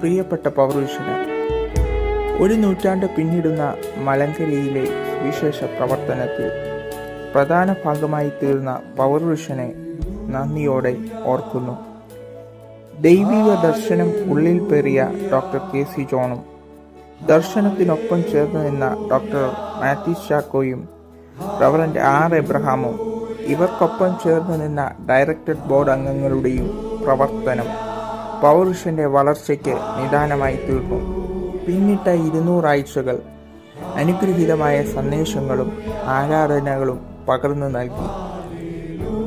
പ്രിയപ്പെട്ട പൗരുഷന് ഒരു നൂറ്റാണ്ട് പിന്നിടുന്ന മലങ്കരയിലെ വിശേഷ പ്രവർത്തനത്തിൽ പ്രധാന ഭാഗമായി തീർന്ന പൗരുഷനെ നന്ദിയോടെ ഓർക്കുന്നു. ദൈവിക ദർശനം ഉള്ളിൽ പേറിയ ഡോക്ടർ കെ സി ജോണും ദർശനത്തിനൊപ്പം ചേർന്ന് നിന്ന ഡോക്ടർ മാത്യു ചാക്കോയും റവറന്റ് ആർ എബ്രഹാമും ഇവർക്കൊപ്പം ചേർന്ന് നിന്ന ഡയറക്ടർ ബോർഡ് അംഗങ്ങളുടെയും പ്രവർത്തനം പൗരുഷന്റെ വളർച്ചയ്ക്ക് നിദാനമായി തീർന്നു പിന്നിട്ട ഇരുന്നൂറാഴ്ചകൾ അനുഗ്രഹീതമായ സന്ദേശങ്ങളും ആരാധനകളും പകർന്നു നൽകി.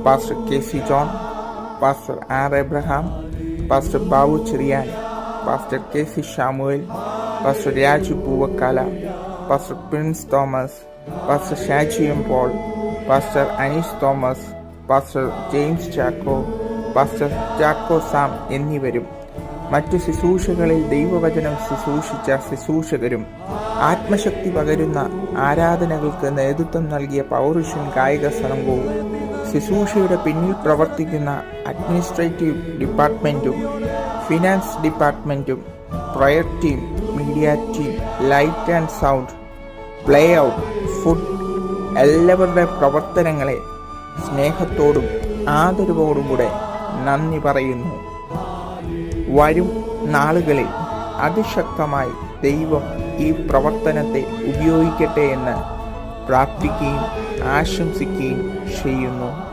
Pastor K C John pastor R Abraham pastor Babu Cherian pastor K C Samuel pastor Raju Poovakkala pastor Prince Thomas pastor Shaji M Paul pastor Aneesh Thomas pastor James Chacko pastor Chacko Sam എന്നിവരും. മറ്റു ശുശ്രൂഷകളിൽ ദൈവവചനം ശുശ്രൂഷിച്ച ശുശ്രൂഷകരും ആത്മശക്തി പകരുന്ന ആരാധനകൾക്ക് നേതൃത്വം നൽകിയ പൗരുഷൻ കായിക സംഘവും ശുശ്രൂഷയുടെ പിന്നിൽ പ്രവർത്തിക്കുന്ന അഡ്മിനിസ്ട്രേറ്റീവ് ഡിപ്പാർട്ട്മെന്റും finance ഡിപ്പാർട്ട്മെന്റും prayer team media team light and sound play out food എല്ലാവരുടെ പ്രവർത്തനങ്ങളെ സ്നേഹത്തോടും ആദരവോടും കൂടെ നന്ദി പറയുന്നു. വരും നാളുകളിൽ അതിശക്തമായി ദൈവം ഈ പ്രവർത്തനത്തെ ഉപയോഗിക്കട്ടെ എന്ന് പ്രാർത്ഥിക്കുകയും ആശംസിക്കുകയും ചെയ്യുന്നു.